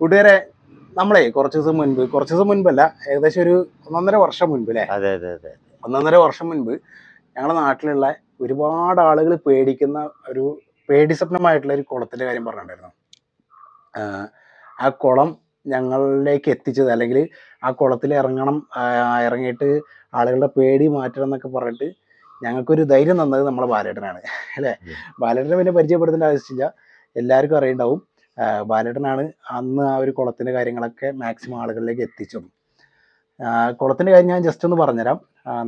കൂട്ടുകാരെ നമ്മളെ കുറച്ച് ദിവസം മുൻപ് കുറച്ച് ദിവസം മുൻപല്ല ഏകദേശം ഒരു ഒന്നൊന്നര വർഷം മുൻപ് അല്ലേ അതെ അതെ അതെ ഒന്നൊന്നര വർഷം മുൻപ് ഞങ്ങളുടെ നാട്ടിലുള്ള ഒരുപാട് ആളുകൾ പേടിക്കുന്ന ഒരു പേടിസ്വപ്നമായിട്ടുള്ള ഒരു കുളത്തിന്റെ കാര്യം പറഞ്ഞിട്ടുണ്ടായിരുന്നു. ആ കുളം ഞങ്ങളിലേക്ക് എത്തിച്ചത് അല്ലെങ്കിൽ ആ കുളത്തിൽ ഇറങ്ങണം ഇറങ്ങിയിട്ട് ആളുകളുടെ പേടി മാറ്റണം എന്നൊക്കെ പറഞ്ഞിട്ട് ഞങ്ങൾക്കൊരു ധൈര്യം തന്നത് നമ്മളെ ബാലേട്ടനാണ്. അല്ലേ? ബാലേട്ടനെ പിന്നെ പരിചയപ്പെടുത്തേണ്ട ആവശ്യമില്ല. എല്ലാവർക്കും അറിയുണ്ടാവും. ബാലേട്ടനാണ് അന്ന് ആ ഒരു കുളത്തിന്റെ കാര്യങ്ങളൊക്കെ മാക്സിമം ആളുകളിലേക്ക് എത്തിച്ചത്. കുളത്തിന്റെ കാര്യം ഞാൻ ജസ്റ്റ് ഒന്ന് പറഞ്ഞുതരാം.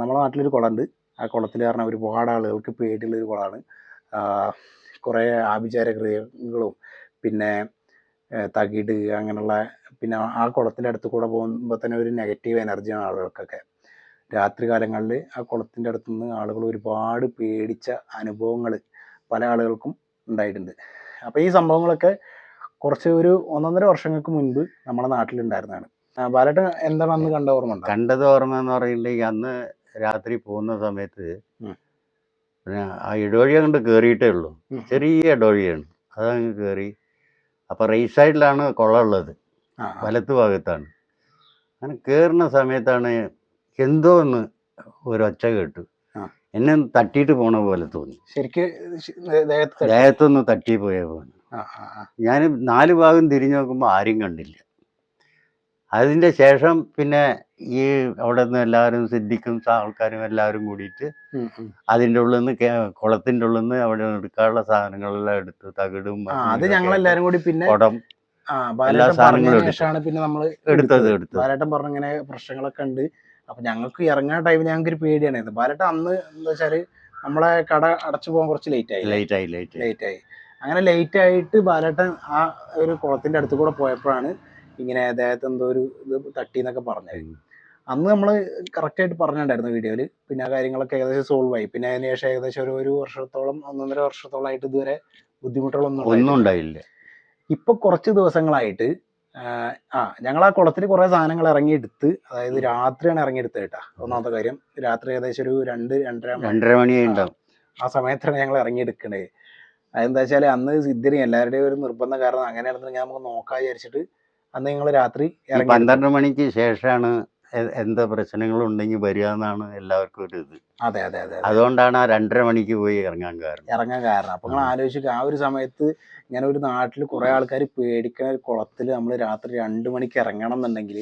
നമ്മുടെ നാട്ടിലൊരു കുളമുണ്ട്. ആ കുളത്തിൽ കാരണം ഒരുപാട് ആളുകൾക്ക് പേടിയുള്ള ഒരു കുളമാണ് കുറേ ആഭിചാര പിന്നെ തകിട് അങ്ങനെയുള്ള പിന്നെ ആ കുളത്തിന്റെ അടുത്ത് കൂടെ പോകുമ്പോൾ തന്നെ ഒരു നെഗറ്റീവ് എനർജിയാണ് ആളുകൾക്കൊക്കെ. രാത്രി കാലങ്ങളിൽ ആ കുളത്തിന്റെ അടുത്തുനിന്ന് ആളുകൾ ഒരുപാട് പേടിച്ച അനുഭവങ്ങൾ പല ആളുകൾക്കും ഉണ്ടായിട്ടുണ്ട്. അപ്പോൾ ഈ സംഭവങ്ങളൊക്കെ കുറച്ച് ഒരു ഒന്നൊന്നര വർഷങ്ങൾക്ക് മുൻപ് നമ്മുടെ നാട്ടിലുണ്ടായിരുന്നതാണ് ബാലട്ട് ബാലേട്ടൻ എന്താണ് അന്ന് കണ്ട ഓർമ്മ കണ്ടത് ഓർമ്മ എന്ന് പറയുന്നുണ്ടെങ്കിൽ അന്ന് രാത്രി പോകുന്ന സമയത്ത്. പിന്നെ ആ ഇടവഴി അങ്ങോട്ട് കയറിയിട്ടേ ഉള്ളൂ. ചെറിയ ഇടവഴിയാണ് അതങ്ങ് കയറി അപ്പൊ റൈറ്റ് സൈഡിലാണ് കുളം ഉള്ളത്. വലത്ത് ഭാഗത്താണ് അങ്ങനെ കയറുന്ന സമയത്താണ് എന്തോ ഒന്ന് ഒരു ഒച്ച കേട്ടു എന്നെ തട്ടിയിട്ട് പോണ പോലെ തോന്നി ശരിക്ക്. ദേഹത്തൊന്ന് തട്ടി പോയ പോലെ. ഞാൻ നാല് ഭാഗം തിരിഞ്ഞു നോക്കുമ്പോൾ ആരും കണ്ടില്ല. അതിന്റെ ശേഷം പിന്നെ ഈ അവിടെ നിന്ന് എല്ലാവരും സിദ്ധിക്കും ആൾക്കാരും എല്ലാവരും കൂടിയിട്ട്. അതിന്റെ ഉള്ളിൽ നിന്ന് കുളത്തിന്റെ ഉള്ളിൽ നിന്ന് അവിടെ എടുക്കാനുള്ള സാധനങ്ങളെല്ലാം എടുത്ത് തകിടും അത് ഞങ്ങളെല്ലാവരും ഞങ്ങൾ കൂടി പിന്നെ കുടം ബാലേട്ടൻ സാധനങ്ങളും പിന്നെ നമ്മൾ എടുത്തത് എടുത്തത്. ബാലേട്ടൻ പറഞ്ഞ ഇങ്ങനെ പ്രശ്നങ്ങളൊക്കെ ഉണ്ട്. അപ്പൊ ഞങ്ങൾക്ക് ഇറങ്ങാൻ ടൈമിൽ ഞങ്ങൾക്ക് ഒരു പേടിയാണ്. ബാലേട്ടൻ അന്ന് എന്താ വെച്ചാൽ നമ്മളെ കട അടച്ചു പോകാൻ കുറച്ച് ലേറ്റ് ആയി. ലൈറ്റ് ആയി ലേറ്റ് ആയി. അങ്ങനെ ലേറ്റ് ആയിട്ട് ബാലേട്ടൻ ആ ഒരു കുളത്തിന്റെ അടുത്ത് കൂടെ പോയപ്പോഴാണ് ഇങ്ങനെ അദ്ദേഹത്തെ എന്തോ ഒരു ഇത് തട്ടി എന്നൊക്കെ പറഞ്ഞത് അന്ന് നമ്മൾ കറക്റ്റ് ആയിട്ട് പറഞ്ഞിട്ടുണ്ടായിരുന്നു വീഡിയോയിൽ പിന്നെ ആ കാര്യങ്ങളൊക്കെ ഏകദേശം സോൾവ് ആയി. പിന്നെ അതിനുശേഷം ഏകദേശം ഒരു ഒരു വർഷത്തോളം ഒന്നൊന്നര വർഷത്തോളം ആയിട്ട് ഇതുവരെ ബുദ്ധിമുട്ടുകളൊന്നും ഒന്നും ഉണ്ടായില്ല. ഇപ്പൊ കുറച്ച് ദിവസങ്ങളായിട്ട് ആ ഞങ്ങൾ ആ കുളത്തിൽ കുറെ സാധനങ്ങൾ ഇറങ്ങിയെടുത്ത് അതായത് രാത്രിയാണ് ഇറങ്ങിയെടുത്തത് കേട്ടാ. ഒന്നാമത്തെ കാര്യം രാത്രി ഏകദേശം ഒരു രണ്ട് രണ്ടര രണ്ടര മണി ആ സമയത്താണ് ഞങ്ങൾ ഇറങ്ങിയെടുക്കണത്. അതെന്താ വെച്ചാൽ അന്ന് സിദ്ധരി എല്ലാവരുടെയും ഒരു നിർബന്ധം കാരണം അങ്ങനെയാണെന്നുണ്ടെങ്കിൽ നമുക്ക് നോക്കാൻ വിചാരിച്ചിട്ട് അന്ന് ഞങ്ങൾ രാത്രി പന്ത്രണ്ട് മണിക്ക് ശേഷമാണ് എന്താ പ്രശ്നങ്ങളുണ്ടെങ്കിൽ വരിക എന്നാണ് എല്ലാവർക്കും ഒരു ഇത്. അതെ അതെ അതെ അതെ. അതുകൊണ്ടാണ് ആ രണ്ടര മണിക്ക് പോയി ഇറങ്ങാൻ കാരണം. ഇറങ്ങാൻ കാരണം. അപ്പൊ നിങ്ങൾ ആലോചിക്കുക ആ ഒരു സമയത്ത് ഇങ്ങനെ ഒരു നാട്ടിൽ കുറെ ആൾക്കാർ പേടിക്കുന്ന ഒരു കുളത്തിൽ നമ്മൾ രാത്രി രണ്ട് മണിക്ക് ഇറങ്ങണം എന്നുണ്ടെങ്കിൽ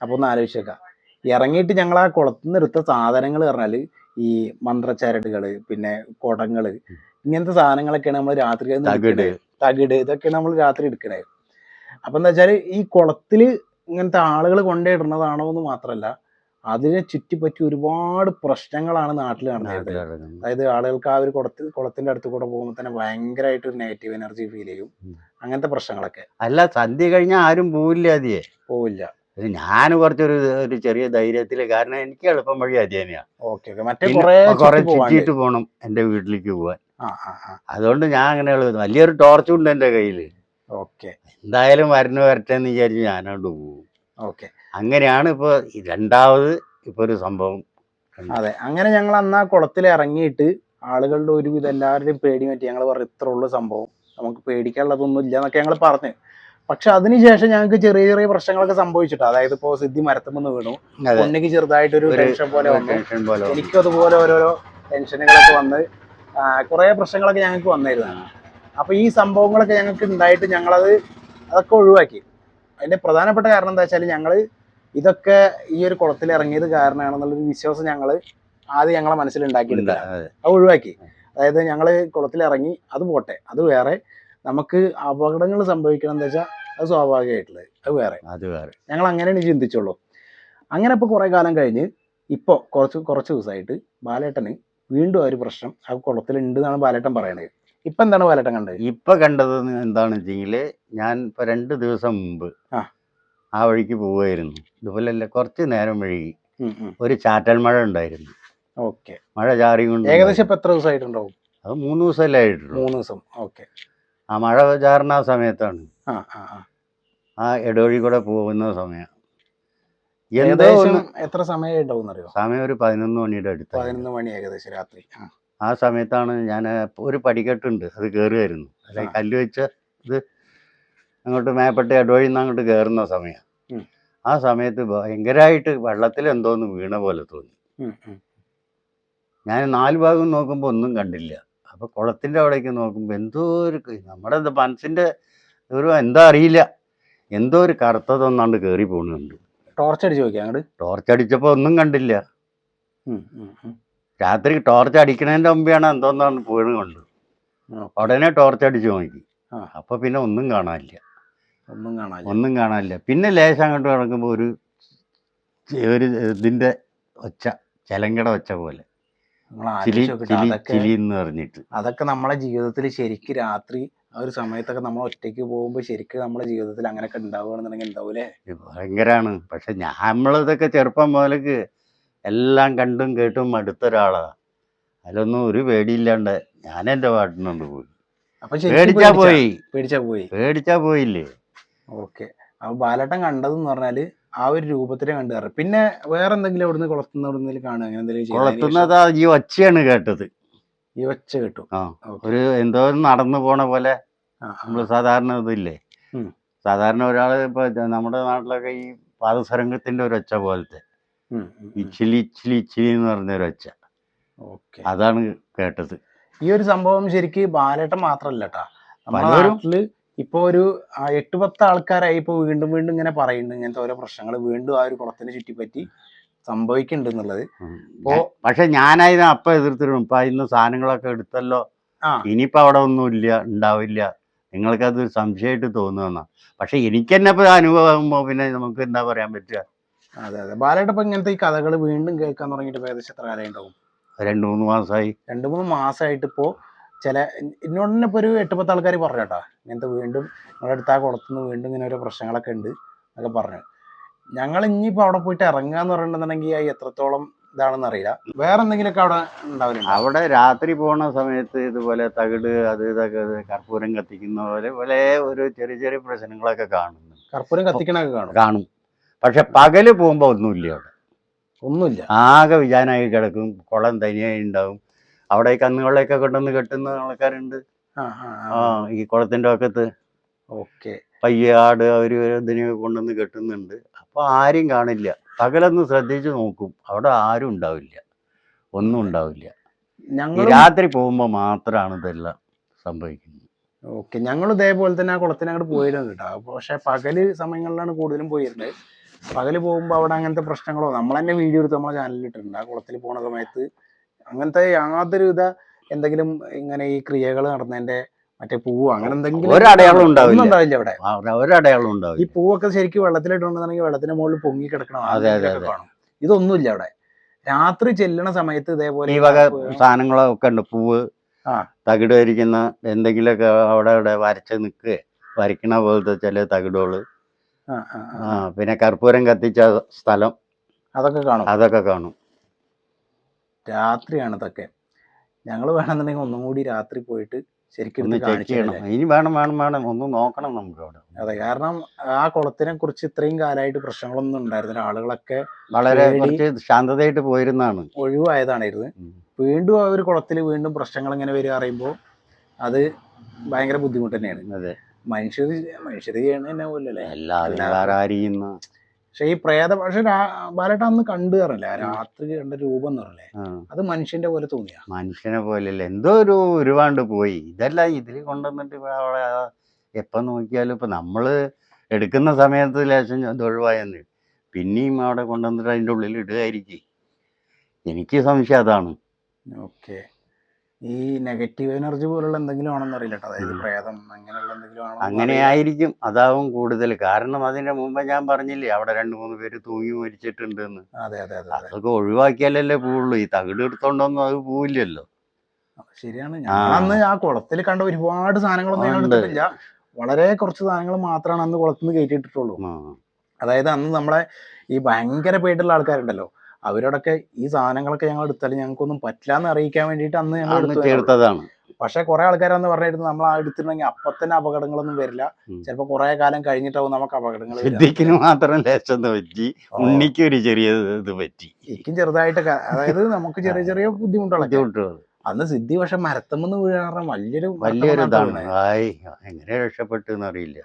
അപ്പൊ ഒന്ന് ആലോചിച്ചേക്കാം ഇറങ്ങിയിട്ട് ഞങ്ങൾ ആ കുളത്തിൽ നിന്ന് എടുത്ത സാധനങ്ങൾ പറഞ്ഞാൽ ഈ മന്ത്രച്ചരടുകൾ പിന്നെ കുടങ്ങൾ ഇങ്ങനത്തെ സാധനങ്ങളൊക്കെയാണ് നമ്മൾ രാത്രി തകിട്. തകിട്. ഇതൊക്കെയാണ് നമ്മൾ രാത്രി എടുക്കണേ. അപ്പൊ എന്താ വെച്ചാൽ ഈ കുളത്തിൽ ഇങ്ങനത്തെ ആളുകൾ കൊണ്ടിടുന്നതാണോ എന്ന് മാത്രല്ല അതിനെ ചുറ്റിപ്പറ്റി ഒരുപാട് പ്രശ്നങ്ങളാണ് നാട്ടിൽ നടന്നത് അതായത് ആളുകൾക്ക് ആ ഒരു കുളത്തിൽ കുളത്തിന്റെ അടുത്ത് കൂടെ പോകുമ്പോൾ തന്നെ ഭയങ്കരമായിട്ട് ഒരു നെഗറ്റീവ് എനർജി ഫീൽ ചെയ്യും. അങ്ങനത്തെ പ്രശ്നങ്ങളൊക്കെ. അല്ല സന്ധ്യ കഴിഞ്ഞാൽ ആരും പോവില്ല അതിയെ. പോവില്ല. ഞാൻ കുറച്ചൊരു ഒരു ചെറിയ ധൈര്യത്തിൽ കാരണം എനിക്ക് എളുപ്പം വഴി അത് തന്നെയാണ് ഓക്കെ മറ്റേ കുറെ ചുറ്റിയിട്ട് പോകണം എന്റെ വീട്ടിലേക്ക് പോവാൻ. അതുകൊണ്ട് ഞാൻ അങ്ങനെ എളുപ്പം വലിയൊരു ടോർച്ചും ഉണ്ട് എന്റെ കയ്യിൽ. ഓക്കെ. എന്തായാലും വരണ വരട്ടെ എന്ന് വിചാരിച്ച് ഞാനോട് പോകും. ഓക്കെ. അങ്ങനെയാണ് ഇപ്പോൾ രണ്ടാമത് ഇപ്പോൾ ഒരു സംഭവം. അതെ അങ്ങനെ ഞങ്ങൾ അന്ന് ആ കുളത്തിൽ ഇറങ്ങിയിട്ട് ആളുകളുടെ ഒരുവിധം എല്ലാവരുടെയും പേടി പറ്റി ഞങ്ങൾ പറഞ്ഞു ഇത്ര ഉള്ള സംഭവം. നമുക്ക് പേടിക്കാനുള്ളതൊന്നും ഇല്ല എന്നൊക്കെ ഞങ്ങൾ പറഞ്ഞു. പക്ഷെ അതിനുശേഷം ഞങ്ങൾക്ക് ചെറിയ ചെറിയ പ്രശ്നങ്ങളൊക്കെ സംഭവിച്ചിട്ട് അതായത് ഇപ്പോ സിദ്ധി മരത്തുമെന്ന് വീണു. അതെ. ചെറുതായിട്ട് ചെറുതായിട്ടൊരു ഒരു- ടെൻഷൻ പോലെ വന്നു. ടെൻഷൻ പോലെ വന്നു. എനിക്കും അതുപോലെ ഓരോരോ ടെൻഷനുകളൊക്കെ വന്ന് കുറെ പ്രശ്നങ്ങളൊക്കെ ഞങ്ങൾക്ക് വന്നിരുന്നതാണ്. അപ്പോൾ ഈ സംഭവങ്ങളൊക്കെ ഞങ്ങൾക്ക് ഉണ്ടായിട്ട് ഞങ്ങളത് അതൊക്കെ ഒഴിവാക്കി. അതിന്റെ പ്രധാനപ്പെട്ട കാരണം എന്താ വെച്ചാൽ ഞങ്ങൾ ഇതൊക്കെ ഈ ഒരു കുളത്തിൽ ഇറങ്ങിയത് കാരണമാണെന്നുള്ളൊരു വിശ്വാസം ഞങ്ങൾ ആദ്യം ഞങ്ങളെ ഉണ്ട്. അത്. ഒഴിവാക്കി. അതായത് ഞങ്ങൾ കുളത്തിൽ ഇറങ്ങി അത് പോട്ടെ അത് വേറെ. നമുക്ക് അപകടങ്ങൾ സംഭവിക്കണം എന്താ വെച്ചാൽ അത് സ്വാഭാവികമായിട്ടുള്ളത് അത് വേറെ. അത് വേറെ. ഞങ്ങൾ അങ്ങനെയാണ് ചിന്തിച്ചുള്ളൂ. അങ്ങനെ ഇപ്പോൾ കുറേ കാലം കഴിഞ്ഞ് ഇപ്പോൾ കുറച്ച് കുറച്ച് ദിവസമായിട്ട് ബാലേട്ടന് വീണ്ടും ആ ഒരു പ്രശ്നം. ആ കുളത്തിലുണ്ട് എന്നാണ് ബാലേട്ടൻ പറയണത്. ഇപ്പൊ എന്താണ് ബാലേട്ടൻ കണ്ടത്? ഇപ്പൊ കണ്ടത് എന്താണെന്ന് വെച്ചെങ്കിൽ ഞാൻ ഇപ്പൊ രണ്ട് ദിവസം മുമ്പ് ആ. വഴിക്ക് പോവുമായിരുന്നു ഇതുപോലെ അല്ല കുറച്ച് നേരം ഉം. ഒരു ചാറ്റൽ മഴ ഉണ്ടായിരുന്നു. ഓക്കെ. മഴ ചാറി കൊണ്ട് ഏകദേശം ഇപ്പൊ എത്ര ദിവസമായിട്ടുണ്ടാവും അത് മൂന്ന് ദിവസമല്ലേ ആയിട്ടുള്ളൂ. മൂന്ന് ദിവസം. ഓക്കെ. ആ മഴ ചാറുന്ന ആ സമയത്താണ്. ആ ആ ആ. ആ ഇടവഴി കൂടെ പോകുന്ന സമയം. ഏകദേശം എത്ര സമയം ഉണ്ടാവും അറിയോ സമയം ഒരു പതിനൊന്ന് മണിയുടെ അടുത്ത് പതിനൊന്ന് മണി ഏകദേശം രാത്രി. ആ. സമയത്താണ് ഞാൻ ഒരു പടിക്കെട്ടുണ്ട്. അത് കയറുമായിരുന്നു അല്ലെ. കല്ല് വെച്ച ഇത് അങ്ങോട്ട് മേപ്പെട്ട് ഇടവഴി നിന്ന് അങ്ങോട്ട് കയറുന്ന സമയം. ആ സമയത്ത് ഭയങ്കരമായിട്ട് വെള്ളത്തിൽ എന്തോന്ന് വീണ പോലെ തോന്നി. ഞാൻ നാല് ഭാഗം നോക്കുമ്പോൾ ഒന്നും കണ്ടില്ല. അപ്പോൾ കുളത്തിന്റെ അവിടേക്ക് നോക്കുമ്പോൾ എന്തോ ഒരു നമ്മുടെ മനസ്സിന്റെ മനസ്സിന്റെ ഒരു എന്താ അറിയില്ല. എന്തോ ഒരു കറുത്തതൊന്നാണ്ട് കേറി പോകുന്നുണ്ട് ടോർച്ച് അടിച്ച് നോക്കിയാ അങ്ങോട്ട് ടോർച്ച് അടിച്ചപ്പോൾ ഒന്നും കണ്ടില്ല. രാത്രി ടോർച്ച് അടിക്കണേന്റെ മുമ്പെയാണ് എന്തോന്നാണ് പോയത് കൊണ്ട് ഉടനെ ടോർച്ച് അടിച്ച് നോക്കി അപ്പൊ അപ്പോൾ പിന്നെ ഒന്നും കാണാനില്ല. ഒന്നും കാണാനില്ല. ഒന്നും കാണാനില്ല. പിന്നെ ലേശം അങ്ങോട്ട് കിടക്കുമ്പോൾ ഒരു ഒരു ഇതിന്റെ ഒച്ച ചിലങ്കട ഒച്ച പോലെ. ചിലി എന്ന് പറഞ്ഞിട്ട്. അതൊക്കെ നമ്മളെ ജീവിതത്തിൽ ശരിക്ക് രാത്രി ആ ഒരു സമയത്തൊക്കെ നമ്മൾ ഒറ്റയ്ക്ക് പോകുമ്പോൾ ശരിക്കും നമ്മുടെ ജീവിതത്തിൽ അങ്ങനെയൊക്കെ ഉണ്ടാവുകയാണെന്നുണ്ടെങ്കിൽ ഉണ്ടാവൂലേ ഭയങ്കരമാണ് ഭയങ്കരാണ്. പക്ഷെ നമ്മളിതൊക്കെ ചെറുപ്പം മുതലേക്ക് എല്ലാം കണ്ടും കേട്ടും മടുത്ത ഒരാളാ അതിലൊന്നും ഒരു പേടിയില്ലാണ്ട് ഞാൻ എന്റെ പാട്ടിനുണ്ട് പോയി. അപ്പൊ ശരിക്കും പേടിച്ചാ? പോയി. പേടിച്ചാ പോയി? പേടിച്ചാ പോയില്ലേ? ഓക്കെ. അപ്പൊ ബാലേട്ടൻ കണ്ടതെന്ന് പറഞ്ഞാൽ ആ ഒരു രൂപത്തിലെ കണ്ടു പിന്നെ വേറെ എന്തെങ്കിലും അവിടുന്ന് കുളത്തുനിന്ന് അവിടുന്ന് കാണുക അങ്ങനെ എന്തെങ്കിലും കുളത്തുന്നതാ ഈ ഒച്ചയാണ് കേട്ടത്. ഈ ഒച്ച കിട്ടും. ആ ഒരു എന്തോ നടന്നു പോണ പോലെ. നമ്മൾ സാധാരണ ഇതില്ലേ? സാധാരണ ഒരാൾ ഇപ്പൊ നമ്മുടെ നാട്ടിലൊക്കെ ഈ പാദസരംഗത്തിന്റെ ഒരു ഒച്ച പോലത്തെ. ഇച്ചിലി ഇച്ചിലി ഇച്ചിലി എന്ന് പറഞ്ഞ ഒരു ഒച്ച. ഓക്കെ. അതാണ് കേട്ടത്. ഈ ഒരു സംഭവം ശരിക്ക് ബാലേട്ടൻ മാത്രല്ല കേട്ടാ നാട്ടിൽ ഇപ്പൊ ഒരു എട്ട് പത്ത് ആൾക്കാരായി ഇപ്പൊ വീണ്ടും വീണ്ടും ഇങ്ങനെ പറയുന്നുണ്ട്. ഇങ്ങനത്തെ ഓരോ പ്രശ്നങ്ങൾ വീണ്ടും ആ ഒരു കുളത്തിന് ചുറ്റിപ്പറ്റി. സംഭവിക്കുന്നുണ്ട് എന്നുള്ളത് പക്ഷെ ഞാനായിരുന്നു അപ്പൊ എതിർത്തിരുന്നു. ഇപ്പൊ ഇന്ന് സാധനങ്ങളൊക്കെ എടുത്തല്ലോ. ഇനിയിപ്പൊ അവിടെ ഒന്നും ഇല്ല ഉണ്ടാവില്ല. നിങ്ങൾക്കത് സംശയമായിട്ട് തോന്നുന്ന പക്ഷെ എനിക്ക് തന്നെ ഇപ്പൊ അനുഭവമാകുമ്പോ പിന്നെ നമുക്ക് എന്താ പറയാൻ പറ്റുക? അതെ അതെ. ബാലയുടെ ഇപ്പൊ ഇങ്ങനത്തെ ഈ കഥകൾ വീണ്ടും കേൾക്കാൻ തുടങ്ങിയിട്ട് ഏകദേശം എത്ര കാലം ഉണ്ടാവും രണ്ടു മൂന്ന് മാസമായി രണ്ടു മൂന്ന് മാസമായിട്ട് ഇപ്പോ ചില എന്നോട് തന്നെ ഇപ്പോൾ ഒരു എട്ട് പത്ത് ആൾക്കാർ പറഞ്ഞു കേട്ടോ. ഇങ്ങനത്തെ വീണ്ടും നിങ്ങളുടെ അടുത്ത് ആ കുളത്തുനിന്ന് വീണ്ടും ഇങ്ങനെ ഓരോ പ്രശ്നങ്ങളൊക്കെ ഉണ്ട് എന്നൊക്കെ പറഞ്ഞു. ഞങ്ങൾ ഇനിയിപ്പോൾ അവിടെ പോയിട്ട് ഇറങ്ങുക എന്ന് പറയുന്നുണ്ടെങ്കിൽ എത്രത്തോളം ഇതാണെന്ന് അറിയില്ല. വേറെ എന്തെങ്കിലുമൊക്കെ അവിടെ ഉണ്ടാവില്ല അവിടെ രാത്രി പോണ സമയത്ത് ഇതുപോലെ തകിട് അത് ഇതൊക്കെ കർപ്പൂരം കത്തിക്കുന്ന പോലെ പോലെ ഒരു ചെറിയ ചെറിയ പ്രശ്നങ്ങളൊക്കെ കാണുന്നു. കർപ്പൂരം കത്തിക്കണൊക്കെ കാണും. കാണും. പക്ഷെ പകൽ പോകുമ്പോ ഒന്നുമില്ല അവിടെ. ഒന്നുമില്ല. ആകെ വിജാനായി കിടക്കും. കുളം തനിയായി ഉണ്ടാവും. അവിടെ ഈ കന്നുകളെയൊക്കെ കൊണ്ടുവന്ന് കെട്ടുന്ന ആൾക്കാരുണ്ട്. ആ ഈ കുളത്തിന്റെ പക്കത്ത് ഓക്കെ. പയ്യാട് അവർ ഇതിനെ കൊണ്ടുവന്ന് കെട്ടുന്നുണ്ട്. അപ്പൊ ആരും കാണില്ല. പകലൊന്ന് ശ്രദ്ധിച്ചു നോക്കും. അവിടെ ആരും ഉണ്ടാവില്ല. ഒന്നും ഉണ്ടാവില്ല. ഞങ്ങൾ രാത്രി പോകുമ്പോൾ മാത്രമാണ് ഇതെല്ലാം സംഭവിക്കുന്നത്. ഓക്കെ. ഞങ്ങൾ ഇതേപോലെ തന്നെ ആ കുളത്തിന് അങ്ങോട്ട് പോയിരുന്നു കേട്ടോ. പക്ഷെ പകൽ സമയങ്ങളിലാണ് കൂടുതലും പോയിരുന്നത്. പകൽ പോകുമ്പോൾ അവിടെ അങ്ങനത്തെ പ്രശ്നങ്ങളോ നമ്മൾ തന്നെ വീഡിയോ എടുത്ത് നമ്മളെ ചാനലിൽ ഇട്ടിട്ടുണ്ട്. ആ കുളത്തിൽ പോണ സമയത്ത് അങ്ങനത്തെ യാതൊരുവിധ എന്തെങ്കിലും ഇങ്ങനെ ഈ ക്രിയകൾ നടന്നതിന്റെ മറ്റേ പൂവോ അങ്ങനെ എന്തെങ്കിലും ഉണ്ടാവില്ല. ഒന്നും ഉണ്ടാവില്ല. അവിടെ ആ, ഒരടയാളം ഈ ഉണ്ടാവില്ല. പൂവൊക്കെ ശരിക്കും വെള്ളത്തിലിട്ടുണ്ടെന്നുണ്ടെങ്കിൽ വെള്ളത്തിന്റെ മുകളിൽ പൊങ്ങി കിടക്കണം അതെ, അതെ, കാണും. ഇതൊന്നുമില്ല അവിടെ. രാത്രി ചെല്ലണ സമയത്ത് ഇതേപോലെ ഈ വക സാധനങ്ങളൊക്കെ ഉണ്ട്. പൂവ്. തകിട് വരിക്കുന്ന എന്തെങ്കിലുമൊക്കെ അവിടെ അവിടെ വരച്ച് നിൽക്കുക. വരയ്ക്കണ പോലത്തെ ചില തകിടുകൾ പിന്നെ കർപ്പൂരം കത്തിച്ച സ്ഥലം അതൊക്കെ കാണും. അതൊക്കെ കാണും. രാത്രിയാണ് ഇതൊക്കെ. ഞങ്ങൾ വേണമെന്നുണ്ടെങ്കിൽ ഒന്നും കൂടി രാത്രി പോയിട്ട് ശരിക്കും ചെക്ക് ചെയ്യണം. ഇനി വേണം വേണം വേണം. ഒന്ന് നോക്കണം നമുക്ക് അവിടെ. അതെ കാരണം ആ കുളത്തിനെ കുറിച്ച് ഇത്രയും കാലമായിട്ട് പ്രശ്നങ്ങളൊന്നും ഉണ്ടായിരുന്നില്ല. ആളുകളൊക്കെ വളരെ കുറച്ച് ശാന്തതയായിട്ട് പോയിരുന്നാണ് ഒഴിവായതാണിരുന്നത് ഉം. വീണ്ടും ആ ഒരു കുളത്തിൽ വീണ്ടും പ്രശ്നങ്ങൾ ഇങ്ങനെ വരിക അറിയുമ്പോൾ അത് ഭയങ്കര ബുദ്ധിമുട്ട് തന്നെയാണ്. അതെ. മനുഷ്യർ മനുഷ്യർ ചെയ്യണ തന്നെ പോലല്ലേ എല്ലാവരും പക്ഷെ ഈ പ്രേത പക്ഷെ ബാലേട്ട അന്ന് കണ്ടു തരല്ലേ രാത്രി കണ്ട രൂപം എന്ന് പറയലേ അത് മനുഷ്യന്റെ പോലെ തോന്നിയ. മനുഷ്യനെ പോലെയല്ല. എന്തോ ഒരു ഒരുപാട് പോയി. ഇതെല്ലാം ഇതിൽ കൊണ്ടുവന്നിട്ട് അവിടെ എപ്പം നോക്കിയാലും ഇപ്പൊ നമ്മൾ എടുക്കുന്ന സമയത്ത് ലേശം ഇത് ഒഴിവായെന്ന്. പിന്നെയും അവിടെ കൊണ്ടുവന്നിട്ട് അതിന്റെ ഉള്ളിൽ ഇടുകയായിരിക്കും. എനിക്ക് സംശയം അതാണ്. ഓക്കെ. ഈ നെഗറ്റീവ് എനർജി പോലുള്ള എന്തെങ്കിലും ആണെന്ന് അറിയില്ല അതായത്. പ്രേതം അങ്ങനെയുള്ള എന്തെങ്കിലും ആണോ അങ്ങനെ ആയിരിക്കും. അതാവും കൂടുതൽ. കാരണം അതിന്റെ മുമ്പ് ഞാൻ പറഞ്ഞില്ലേ അവിടെ രണ്ട് മൂന്ന് പേര് തൂങ്ങി മരിച്ചിട്ടുണ്ട് എന്ന് അതെ അതെ അതെ. അതൊക്കെ ഒഴിവാക്കിയാലല്ലേ പോവുള്ളൂ. ഈ തകിട് എടുത്തോണ്ടൊന്നും അത് പോവില്ലല്ലോ. ശരിയാണ്. ഞാൻ അന്ന് ആ കുളത്തിൽ കണ്ട ഒരുപാട് സാധനങ്ങളൊന്നും ഞാൻ എടുത്തിട്ടില്ല വളരെ കുറച്ച് സാധനങ്ങൾ മാത്രമാണ് അന്ന് കുളത്തുനിന്ന് കയറ്റിയിട്ടുള്ളൂ ആ, അതായത് അന്ന് നമ്മളെ ഈ ഭയങ്കര പേട്ടുള്ള ആൾക്കാരുണ്ടല്ലോ. അവരോടൊക്കെ ഈ സാധനങ്ങളൊക്കെ ഞങ്ങൾ എടുത്താലും ഞങ്ങൾക്കൊന്നും പറ്റില്ല എന്ന് അറിയിക്കാൻ വേണ്ടിയിട്ട് അന്ന് ഞങ്ങൾ എടുത്തതാണ്. ചേർത്തതാണ് പക്ഷെ കുറെ ആൾക്കാരാന്ന് പറഞ്ഞിരുന്നു നമ്മൾ ആ എടുത്തിട്ടുണ്ടെങ്കിൽ അപ്പൊ തന്നെ അപകടങ്ങളൊന്നും വരില്ല. ചിലപ്പോ കുറെ കാലം കഴിഞ്ഞിട്ടാവും നമുക്ക് അപകടങ്ങൾ. സിദ്ദിഖിന് മാത്രം ലേശം പറ്റി ഉണ്ണിക്ക് ഒരു ചെറിയ ഇത് പറ്റി. എനിക്കും ചെറുതായിട്ട് അതായത് നമുക്ക് ചെറിയ ചെറിയ ബുദ്ധിമുട്ടുകളൊക്കെ. അന്ന് സിദ്ധി പക്ഷെ മരത്തമെന്ന് വീഴാൻ വലിയൊരു വലിയൊരു ഇതാണ്. എങ്ങനെ രക്ഷപ്പെട്ടു അറിയില്ല.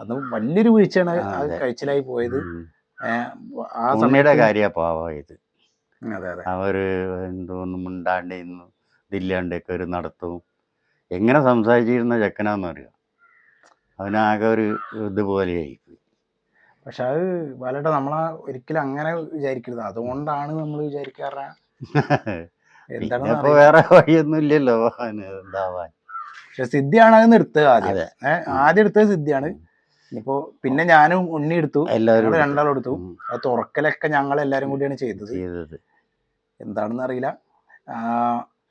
അന്ന് വലിയൊരു വീഴ്ചയാണ്. കഴിച്ചിലായി പോയത്. ആ സമയത്ത് കാര്യ പാവായത് അവർ എന്തോന്നും മിണ്ടാണ്ട് ഇന്ന് ഇതില്ലാണ്ടൊക്കെ ഒരു നടത്തും. എങ്ങനെ സംസാരിച്ചിരുന്ന ചെക്കനാന്ന് അറിയാം? അവനാകെ ഒരു ഇതുപോലെയായി പക്ഷെ അത് ബാലേട്ട നമ്മളെ ഒരിക്കലും അങ്ങനെ വിചാരിക്കരുത്. അതുകൊണ്ടാണ് നമ്മൾ വിചാരിക്കാറ. അറിയില്ല. വേറെ വഴിയൊന്നും ഇല്ലല്ലോ എന്താവാൻ. പക്ഷെ സിദ്ധിയാണ് അത് നിർത്തുക ആദ്യം. ഏഹ് ആദ്യം എടുത്തത് സിദ്ധിയാണ്. ഇനിയിപ്പോ പിന്നെ ഞാനും ഉണ്ണി എടുത്തു. എല്ലാവരും. രണ്ടാളും എടുത്തു. അത് തുറക്കലൊക്കെ ഞങ്ങൾ എല്ലാരും കൂടിയാണ് ചെയ്തത്. ചെയ്തത്. എന്താണെന്ന് അറിയില്ല.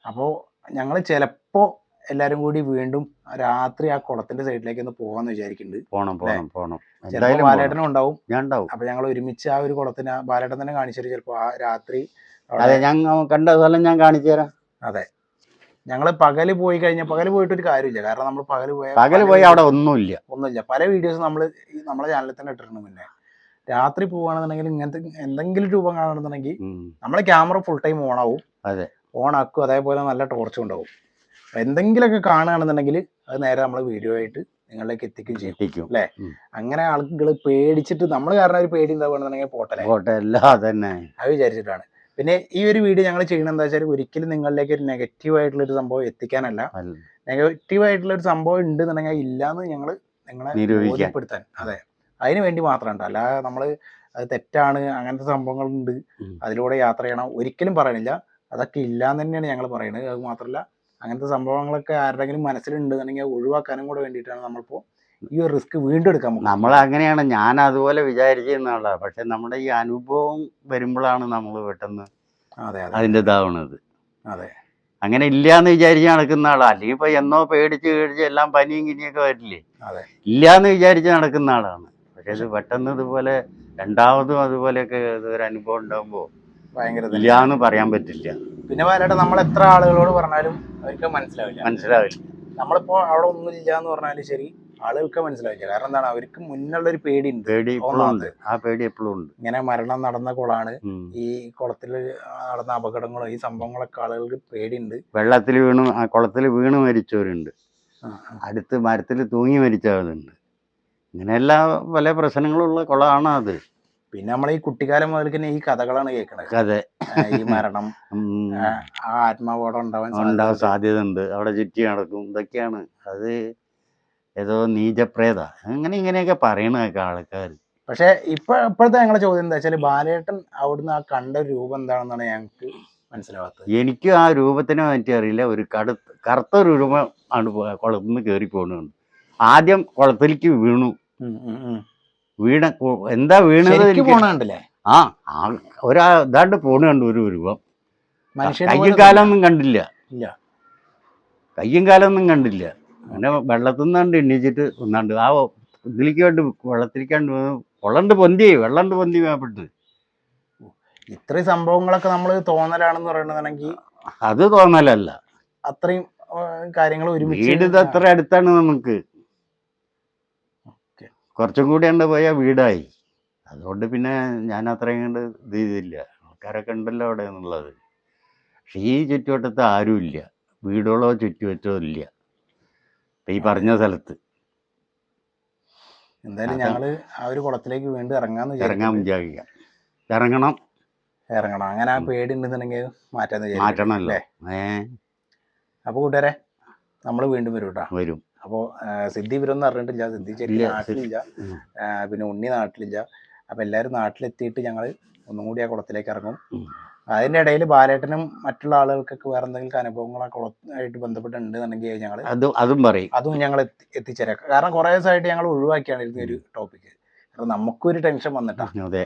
അപ്പോൾ ഞങ്ങൾ ചിലപ്പോൾ എല്ലാരും കൂടി വീണ്ടും രാത്രി ആ കുളത്തിന്റെ സൈഡിലേക്ക് ഒന്ന് പോകാന്ന് വിചാരിക്കുന്നുണ്ട് പോണം പോണം പോണം. ചിലപ്പോൾ. ബാലേട്ടനും ഉണ്ടാവും. ഞാൻ ഉണ്ടാവും. അപ്പൊ ഞങ്ങൾ ഒരുമിച്ച് ആ ഒരു കുളത്തിന് ബാലേട്ടൻ തന്നെ കാണിച്ചു ചിലപ്പോ ആ രാത്രി അതെ കണ്ട സ്ഥലം ഞാൻ കാണിച്ചു തരാം. അതെ. ഞങ്ങൾ പകൽ പോയി കഴിഞ്ഞ പകൽ പോയിട്ട് ഒരു കാര്യമില്ല. കാരണം നമ്മൾ പകൽ പോയ പകൽ പോയി അവിടെ ഒന്നുമില്ല. ഒന്നുമില്ല. പല വീഡിയോസ് നമ്മൾ നമ്മളെ ചാനലിൽ തന്നെ ഇട്ടിട്ടുണ്ട് മുന്നേ. രാത്രി പോവുകയാണെന്നുണ്ടെങ്കിൽ ഇങ്ങനത്തെ എന്തെങ്കിലും രൂപം കാണുന്നുണ്ടെങ്കിൽ നമ്മുടെ നമ്മളെ ക്യാമറ ഫുൾ ടൈം ഓൺ ആവും. അതെ. ഓൺ ആക്കും. അതേപോലെ നല്ല ടോർച്ചും ഉണ്ടാവും എന്തെങ്കിലുമൊക്കെ കാണുകയാണെന്നുണ്ടെങ്കിൽ അത് നേരെ നമ്മൾ വീഡിയോ ആയിട്ട് നിങ്ങളിലേക്ക് എത്തിക്കും ചെയ്യും. അല്ലേ? അങ്ങനെ ആളുകൾ പേടിച്ചിട്ട് നമ്മൾ കാരണം ഒരു പേടി എന്താണെന്നുണ്ടെങ്കിൽ പോട്ടല്ലേ? തന്നെ അത് വിചാരിച്ചിട്ടാണ്. പിന്നെ ഈ ഒരു വീഡിയോ ഞങ്ങൾ ചെയ്യണം എന്താ വെച്ചാൽ ഒരിക്കലും നിങ്ങളിലേക്ക് ഒരു നെഗറ്റീവ് ആയിട്ടുള്ള ഒരു സംഭവം എത്തിക്കാനല്ല. നെഗറ്റീവ് ആയിട്ടുള്ള ഒരു സംഭവം ഉണ്ട് എന്നുണ്ടെങ്കിൽ ഇല്ലാന്ന് ഞങ്ങൾ നിങ്ങളെ. ബോധ്യപ്പെടുത്താൻ. അതെ. അതിന് വേണ്ടി മാത്രമുണ്ട്. അല്ലാതെ നമ്മൾ അത് തെറ്റാണ് അങ്ങനത്തെ സംഭവങ്ങളുണ്ട്. അതിലൂടെ യാത്ര ചെയ്യണം. ഒരിക്കലും പറയണില്ല. അതൊക്കെ ഇല്ലാന്ന് തന്നെയാണ് ഞങ്ങൾ പറയുന്നത് അത് മാത്രമല്ല അങ്ങനത്തെ സംഭവങ്ങളൊക്കെ ആരുടെങ്കിലും മനസ്സിലുണ്ടെന്നുണ്ടെങ്കിൽ ഒഴിവാക്കാനും കൂടെ വേണ്ടിയിട്ടാണ് നമ്മളിപ്പോൾ ഈ ഒരു റിസ്ക് വീണ്ടും എടുക്കാൻ. നമ്മൾ അങ്ങനെയാണ് ഞാൻ അതുപോലെ വിചാരിക്കുന്നതാണ് പക്ഷെ നമ്മുടെ ഈ അനുഭവം വരുമ്പോഴാണ് നമ്മൾ പെട്ടെന്ന് അതെ അതെ. അതിന്റെ ഇതാവണത്. അതെ. അങ്ങനെ ഇല്ല എന്ന് വിചാരിച്ച് നടക്കുന്ന ആളാ. അല്ലെങ്കിൽ ഇപ്പൊ എന്നോ പേടിച്ച് പേടിച്ച് എല്ലാം പനിയും കിനിയൊക്കെ വരില്ലേ? ഇല്ല എന്ന് വിചാരിച്ച് നടക്കുന്ന ആളാണ്. പക്ഷെ ഇത് പെട്ടെന്ന് ഇതുപോലെ രണ്ടാമതും അതുപോലെയൊക്കെ ഒരു അനുഭവം ഉണ്ടാകുമ്പോൾ ഭയങ്കര. ഇല്ലാന്ന് പറയാൻ പറ്റില്ല. പിന്നെ വയലായിട്ട് നമ്മൾ എത്ര ആളുകളോട് പറഞ്ഞാലും അവർക്ക് മനസ്സിലാവില്ല. മനസ്സിലാവില്ല. നമ്മളിപ്പോ അവിടെ ഒന്നും ഇല്ല എന്ന് പറഞ്ഞാലും ശരി ആളുകൾക്ക് മനസ്സിലാവില്ല. കാരണം എന്താണ്? അവർക്ക് മുന്നുള്ള ഒരു പേടി ഉണ്ട് പേടി എപ്പോഴും ഉണ്ട്. ആ പേടി എപ്പോഴും ഉണ്ട്. ഇങ്ങനെ മരണം നടന്ന കുളമാണ് ഈ കുളത്തിൽ നടന്ന അപകടങ്ങളും ഈ സംഭവങ്ങളൊക്കെ ആളുകൾക്ക് പേടിയുണ്ട്. വെള്ളത്തിൽ വീണ് ആ കുളത്തിൽ വീണ് മരിച്ചവരുണ്ട്. അടുത്ത് മരത്തിൽ തൂങ്ങി മരിച്ചവരുണ്ട് ഇങ്ങനെയെല്ലാ പല പ്രശ്നങ്ങളുള്ള കുളമാണ് അത് പിന്നെ നമ്മൾ ഈ കുട്ടിക്കാലം മുതൽ തന്നെ ഈ കഥകളാണ് കേൾക്കുന്നത് കഥ. ഈ മരണം. ആത്മബോധം ഉണ്ടാവാൻ ഉണ്ടാവാൻ സാധ്യത ഉണ്ട് അവിടെ ചുറ്റി നടക്കും. ഇതൊക്കെയാണ്. അത് ഏതോ നീചപ്രേത. അങ്ങനെ ഇങ്ങനെയൊക്കെ പറയണൊക്കെ ആൾക്കാർ പക്ഷെ ഇപ്പൊ ഇപ്പോഴത്തെ ഞങ്ങളുടെ ചോദ്യം എന്താ വെച്ചാൽ ബാലേട്ടൻ അവിടുന്ന് ആ കണ്ട രൂപം എന്താണെന്നാണ് ഞങ്ങൾക്ക് മനസ്സിലാവാത്തത്. എനിക്ക് ആ രൂപത്തിനെ പറ്റി അറിയില്ല. ഒരു കടുത്ത കറുത്ത രൂപം ആണ് കുളത്തിൽ നിന്ന് കയറി പോകുന്നുണ്ട് ആദ്യം കുളത്തിലേക്ക് വീണു. വീണ എന്താ വീണത് ശരിക്കും എനിക്ക്? പോണ കണ്ടില്ലേ? ആ ഒരാ ഇതാണ്ട് പോണ കണ്ടു ഒരു രൂപം. കയ്യും കാലൊന്നും കണ്ടില്ല. കയ്യും കാലൊന്നും കണ്ടില്ല. അങ്ങനെ വെള്ളത്തിൽ നിന്നാണ്ട് എണ്ണീച്ചിട്ട് ഒന്നാണ്ട് ആ ഇതിലേക്ക് വേണ്ടി വെള്ളത്തിലേക്കാണ്ട് വെള്ളണ്ട് പൊന്തി വെള്ളണ്ട് പൊന്തി വേപ്പെട്ട് ഇത്രയും സംഭവങ്ങളൊക്കെ നമ്മൾ തോന്നലാണെന്ന് പറയണതാണെങ്കിൽ അത് തോന്നലല്ല. അത്രയും കാര്യങ്ങൾ ഒരുമിച്ച് വീട് ഇത് അത്ര അടുത്താണ് നമുക്ക്. കുറച്ചും കൂടി ഉണ്ട് പോയാൽ വീടായി. അതുകൊണ്ട് പിന്നെ ഞാൻ അത്രയും കണ്ട് ഇത് ചെയ്തില്ല. ആൾക്കാരൊക്കെ ഉണ്ടല്ലോ അവിടെ എന്നുള്ളത്. പക്ഷെ ഈ ചുറ്റുവട്ടത്ത് ആരുമില്ല വീടുകളോ ചുറ്റുവറ്റോ ഇല്ല. ഈ പറഞ്ഞ സ്ഥലത്ത്. എന്തായാലും ഞങ്ങൾ ആ ഒരു കുളത്തിലേക്ക് വീണ്ടും ഇറങ്ങാന്ന് ഇറങ്ങാൻ. വിചാരിക്കാം ഇറങ്ങണം. ഇറങ്ങണം. അങ്ങനെ ആ പേടി ഉണ്ടെന്നുണ്ടെങ്കിൽ മാറ്റാന്ന് മാറ്റണം മാറ്റണമല്ലോ. അല്ലേ? ഏ? അപ്പൊ കൂട്ടുകാരെ നമ്മൾ വീണ്ടും വരും കേട്ടോ വരും. അപ്പോ ആ, സിദ്ധി ഇവരൊന്നും അറിഞ്ഞിട്ടില്ല. സിദ്ധി ചെറിയ നാട്ടിലില്ല. പിന്നെ ഉണ്ണി നാട്ടിലില്ല. അപ്പൊ എല്ലാരും നാട്ടിലെത്തിയിട്ട് ഞങ്ങൾ ഒന്നും കൂടി ആ കുളത്തിലേക്ക് ഇറങ്ങും. അതിന്റെ ഇടയിൽ ബാലേട്ടനും മറ്റുള്ള ആളുകൾക്കൊക്കെ വേറെ എന്തെങ്കിലും അനുഭവങ്ങൾ ആ കുളമായിട്ട് ബന്ധപ്പെട്ടുണ്ടെന്നുണ്ടെങ്കിൽ ഞങ്ങൾ അതും അതും പറയും. അതും ഞങ്ങൾ എത്തി എത്തിച്ചേരാം. കാരണം കുറേ ദിവസമായിട്ട് ഞങ്ങൾ ഒഴിവാക്കിയാണ് ഇരുന്ന ഒരു ടോപ്പിക്ക് കാരണം നമുക്കൊരു ടെൻഷൻ വന്നിട്ടാ. അതെ.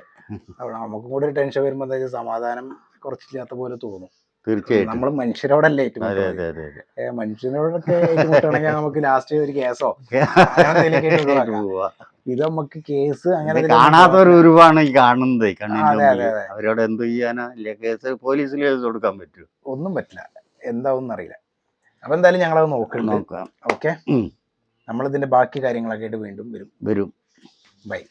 അപ്പോൾ നമുക്കും കൂടി ഒരു ടെൻഷൻ വരുമ്പോൾ എന്താ സമാധാനം കുറച്ചില്ലാത്ത പോലെ തോന്നും. തീർച്ചയായിട്ടും. നമ്മൾ മനുഷ്യരോടല്ലേ ഏറ്റുമുട്ടുന്നത് മനുഷ്യനോടൊക്കെ ഏറ്റുമുട്ടണമെങ്കിൽ നമുക്ക് ലാസ്റ്റ് ഒരു കേസോ. ഇത് നമുക്ക് കേസ് അങ്ങനെ ഇത് ഇതിലൊന്നും കാണാത്ത ഒരു പോകാൻ- ഈ കാണുന്നത് കണ്ണിന്റെ. അവരോട് എന്ത് ചെയ്യാനാ? കേസ് പോലീസിൽ കേസ് കൊടുക്കാൻ പറ്റും? ഒന്നും പറ്റില്ല. എന്താവും അറിയില്ല. അപ്പൊ എന്തായാലും ഞങ്ങളത് നോക്കണം നോക്കാം. ഓക്കെ. നമ്മളിതിന്റെ ബാക്കി കാര്യങ്ങളൊക്കെ ആയിട്ട് വീണ്ടും വരും. വരും. ബൈ.